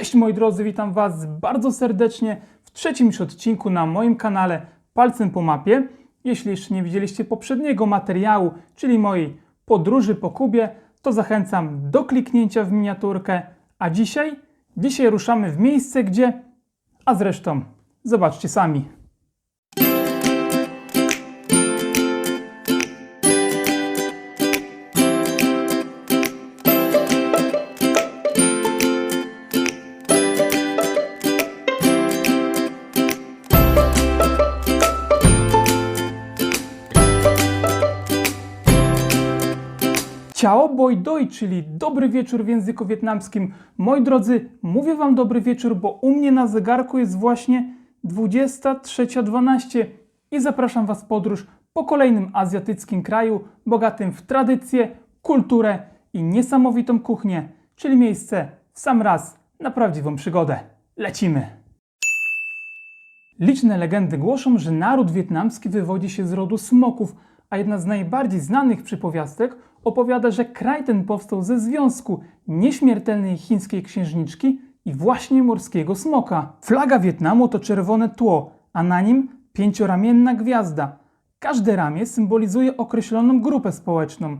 Cześć moi drodzy, witam Was bardzo serdecznie w trzecim już odcinku na moim kanale Palcem po mapie. Jeśli jeszcze nie widzieliście poprzedniego materiału, czyli mojej podróży po Kubie, to zachęcam do kliknięcia w miniaturkę. A dzisiaj? Dzisiaj ruszamy w miejsce, gdzie... A zresztą, zobaczcie sami. Ciao boi doi, czyli dobry wieczór w języku wietnamskim. Moi drodzy, mówię Wam dobry wieczór, bo u mnie na zegarku jest właśnie 23.12 i zapraszam Was w podróż po kolejnym azjatyckim kraju, bogatym w tradycję, kulturę i niesamowitą kuchnię, czyli miejsce w sam raz na prawdziwą przygodę. Lecimy! Liczne legendy głoszą, że naród wietnamski wywodzi się z rodu smoków, a jedna z najbardziej znanych przypowiastek opowiada, że kraj ten powstał ze związku nieśmiertelnej chińskiej księżniczki i właśnie morskiego smoka. Flaga Wietnamu to czerwone tło, a na nim pięcioramienna gwiazda. Każde ramię symbolizuje określoną grupę społeczną: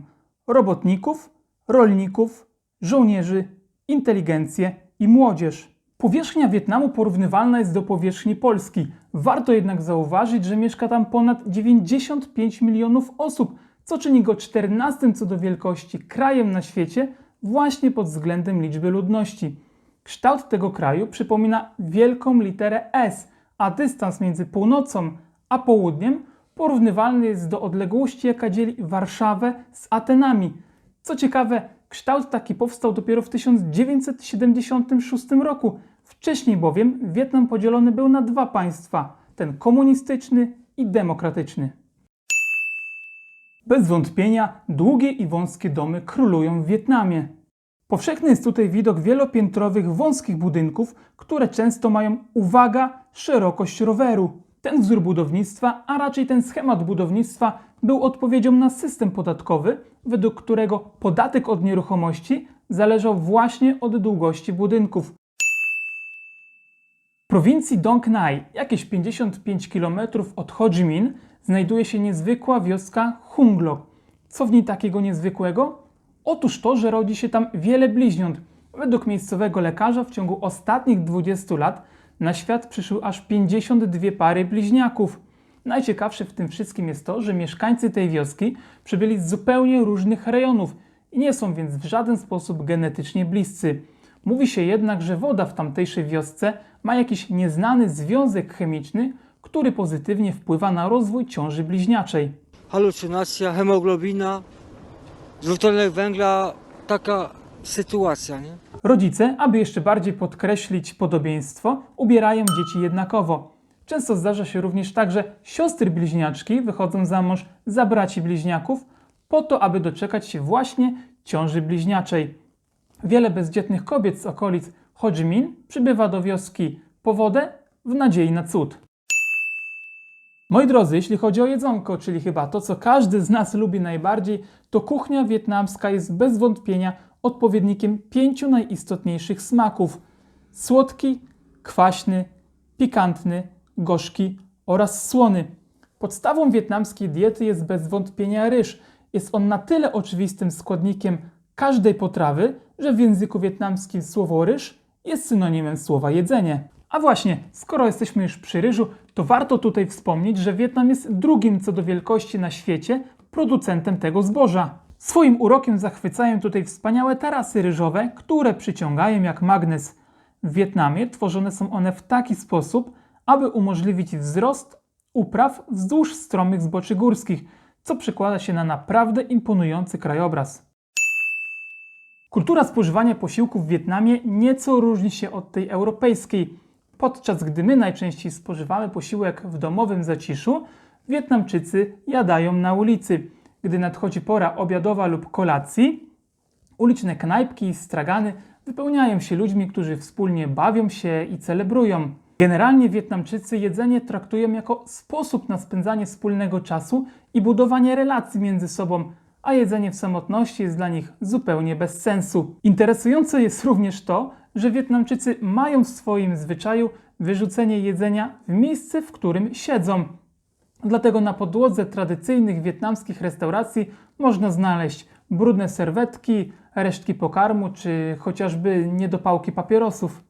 robotników, rolników, żołnierzy, inteligencję i młodzież. Powierzchnia Wietnamu porównywalna jest do powierzchni Polski. Warto jednak zauważyć, że mieszka tam ponad 95 milionów osób, co czyni go 14 co do wielkości krajem na świecie właśnie pod względem liczby ludności. Kształt tego kraju przypomina wielką literę S, a dystans między północą a południem porównywalny jest do odległości, jaka dzieli Warszawę z Atenami. Co ciekawe, kształt taki powstał dopiero w 1976 roku. Wcześniej bowiem Wietnam podzielony był na dwa państwa: ten komunistyczny i demokratyczny. Bez wątpienia długie i wąskie domy królują w Wietnamie. Powszechny jest tutaj widok wielopiętrowych, wąskich budynków, które często mają, uwaga, szerokość roweru. Ten wzór budownictwa, a raczej ten schemat budownictwa, był odpowiedzią na system podatkowy, według którego podatek od nieruchomości zależał właśnie od długości budynków. Prowincji Dong Nai, jakieś 55 km od Ho Chi Minh, znajduje się niezwykła wioska Hunglok. Co w niej takiego niezwykłego? Otóż to, że rodzi się tam wiele bliźniąt. Według miejscowego lekarza w ciągu ostatnich 20 lat na świat przyszły aż 52 pary bliźniaków. Najciekawsze w tym wszystkim jest to, że mieszkańcy tej wioski przybyli z zupełnie różnych rejonów i nie są więc w żaden sposób genetycznie bliscy. Mówi się jednak, że woda w tamtejszej wiosce ma jakiś nieznany związek chemiczny, który pozytywnie wpływa na rozwój ciąży bliźniaczej. halucynacja, hemoglobina, dwutlenek węgla, taka sytuacja, nie? Rodzice, aby jeszcze bardziej podkreślić podobieństwo, ubierają dzieci jednakowo. Często zdarza się również tak, że siostry bliźniaczki wychodzą za mąż za braci bliźniaków, po to, aby doczekać się właśnie ciąży bliźniaczej. Wiele bezdzietnych kobiet z okolic Ho Chi Minh przybywa do wioski po wodę w nadziei na cud. Moi drodzy, jeśli chodzi o jedzonko, czyli chyba to, co każdy z nas lubi najbardziej, to kuchnia wietnamska jest bez wątpienia odpowiednikiem pięciu najistotniejszych smaków: słodki, kwaśny, pikantny, gorzki oraz słony. Podstawą wietnamskiej diety jest bez wątpienia ryż. Jest on na tyle oczywistym składnikiem każdej potrawy, że w języku wietnamskim słowo ryż jest synonimem słowa jedzenie. A właśnie, skoro jesteśmy już przy ryżu, to warto tutaj wspomnieć, że Wietnam jest drugim co do wielkości na świecie producentem tego zboża. Swoim urokiem zachwycają tutaj wspaniałe tarasy ryżowe, które przyciągają jak magnes. W Wietnamie tworzone są one w taki sposób, aby umożliwić wzrost upraw wzdłuż stromych zboczy górskich, co przekłada się na naprawdę imponujący krajobraz. Kultura spożywania posiłków w Wietnamie nieco różni się od tej europejskiej. Podczas gdy my najczęściej spożywamy posiłek w domowym zaciszu, Wietnamczycy jadają na ulicy. Gdy nadchodzi pora obiadowa lub kolacji, uliczne knajpki i stragany wypełniają się ludźmi, którzy wspólnie bawią się i celebrują. Generalnie Wietnamczycy jedzenie traktują jako sposób na spędzanie wspólnego czasu i budowanie relacji między sobą, a jedzenie w samotności jest dla nich zupełnie bez sensu. Interesujące jest również to, że Wietnamczycy mają w swoim zwyczaju wyrzucenie jedzenia w miejsce, w którym siedzą. Dlatego na podłodze tradycyjnych wietnamskich restauracji można znaleźć brudne serwetki, resztki pokarmu czy chociażby niedopałki papierosów.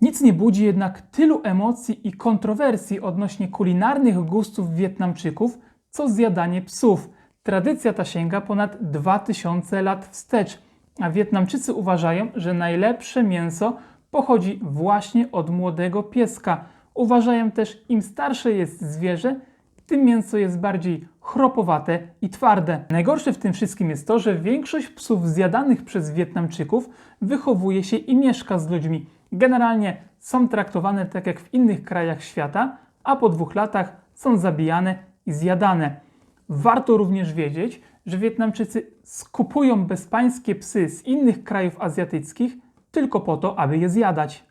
Nic nie budzi jednak tylu emocji i kontrowersji odnośnie kulinarnych gustów Wietnamczyków, co zjadanie psów. Tradycja ta sięga ponad 2000 lat wstecz, a Wietnamczycy uważają, że najlepsze mięso pochodzi właśnie od młodego pieska. Uważają też, im starsze jest zwierzę, tym mięso jest bardziej chropowate i twarde. Najgorsze w tym wszystkim jest to, że większość psów zjadanych przez Wietnamczyków wychowuje się i mieszka z ludźmi. Generalnie są traktowane tak jak w innych krajach świata, a po dwóch latach są zabijane i zjadane. Warto również wiedzieć, że Wietnamczycy skupują bezpańskie psy z innych krajów azjatyckich tylko po to, aby je zjadać.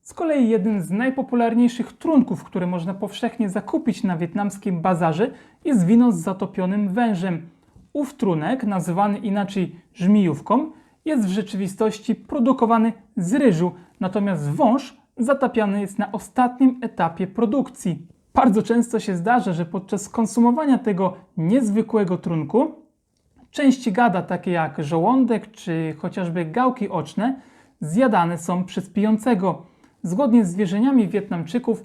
Z kolei jednym z najpopularniejszych trunków, które można powszechnie zakupić na wietnamskim bazarze, jest wino z zatopionym wężem. Ów trunek, nazywany inaczej żmijówką, jest w rzeczywistości produkowany z ryżu, natomiast wąż zatapiany jest na ostatnim etapie produkcji. Bardzo często się zdarza, że podczas konsumowania tego niezwykłego trunku części gada, takie jak żołądek czy chociażby gałki oczne, zjadane są przez pijącego. Zgodnie z wierzeniami Wietnamczyków,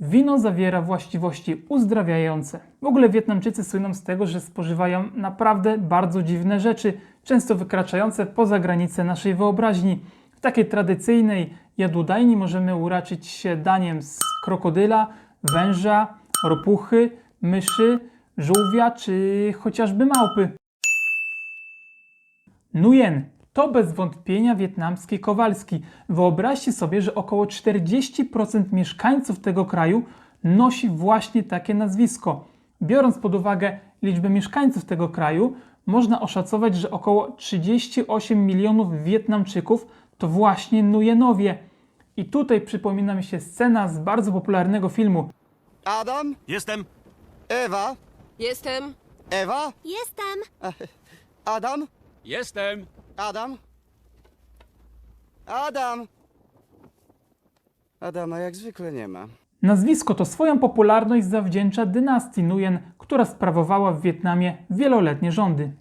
wino zawiera właściwości uzdrawiające. W ogóle Wietnamczycy słyną z tego, że spożywają naprawdę bardzo dziwne rzeczy, często wykraczające poza granice naszej wyobraźni. W takiej tradycyjnej jadłodajni możemy uraczyć się daniem z krokodyla, węża, ropuchy, myszy, żółwia czy chociażby małpy. Nguyen to bez wątpienia wietnamski Kowalski. Wyobraźcie sobie, że około 40% mieszkańców tego kraju nosi właśnie takie nazwisko. Biorąc pod uwagę liczbę mieszkańców tego kraju, można oszacować, że około 38 milionów Wietnamczyków to właśnie Nguyenowie. I tutaj przypomina mi się scena z bardzo popularnego filmu Adam? Jestem. Ewa? Jestem. Ewa? Jestem. Adam? Jestem. Adam? Adam? Adama jak zwykle nie ma. Nazwisko to swoją popularność zawdzięcza dynastii Nguyen, która sprawowała w Wietnamie wieloletnie rządy.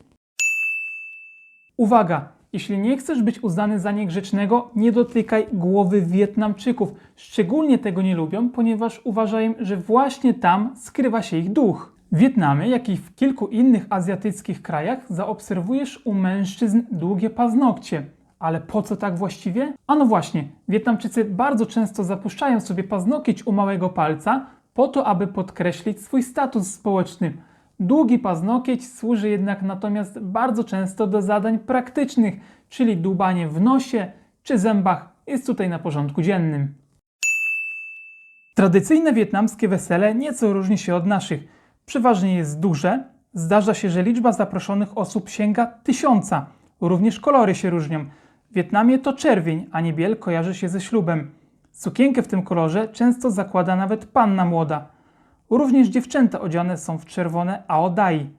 Uwaga! Jeśli nie chcesz być uznany za niegrzecznego, nie dotykaj głowy Wietnamczyków. Szczególnie tego nie lubią, ponieważ uważają, że właśnie tam skrywa się ich duch. W Wietnamie, jak i w kilku innych azjatyckich krajach, zaobserwujesz u mężczyzn długie paznokcie. Ale po co tak właściwie? A no właśnie, Wietnamczycy bardzo często zapuszczają sobie paznokieć u małego palca po to, aby podkreślić swój status społeczny. Długi paznokieć służy jednak natomiast bardzo często do zadań praktycznych, czyli dłubanie w nosie czy zębach jest tutaj na porządku dziennym. Tradycyjne wietnamskie wesele nieco różni się od naszych. Przeważnie jest duże, zdarza się, że liczba zaproszonych osób sięga tysiąca. Również kolory się różnią. W Wietnamie to czerwień, a niebiel kojarzy się ze ślubem. Sukienkę w tym kolorze często zakłada nawet panna młoda. Również dziewczęta odziane są w czerwone aodai.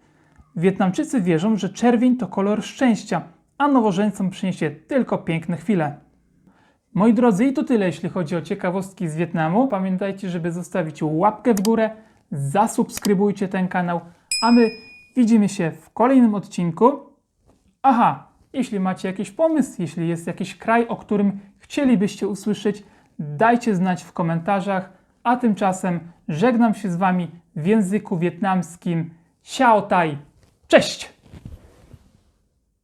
Wietnamczycy wierzą, że czerwień to kolor szczęścia, a nowożeńcom przyniesie tylko piękne chwile. Moi drodzy, i to tyle, jeśli chodzi o ciekawostki z Wietnamu. Pamiętajcie, żeby zostawić łapkę w górę, zasubskrybujcie ten kanał, a my widzimy się w kolejnym odcinku. Aha, jeśli macie jakiś pomysł, jeśli jest jakiś kraj, o którym chcielibyście usłyszeć, dajcie znać w komentarzach, a tymczasem żegnam się z Wami w języku wietnamskim. Ciao Tai! Cześć!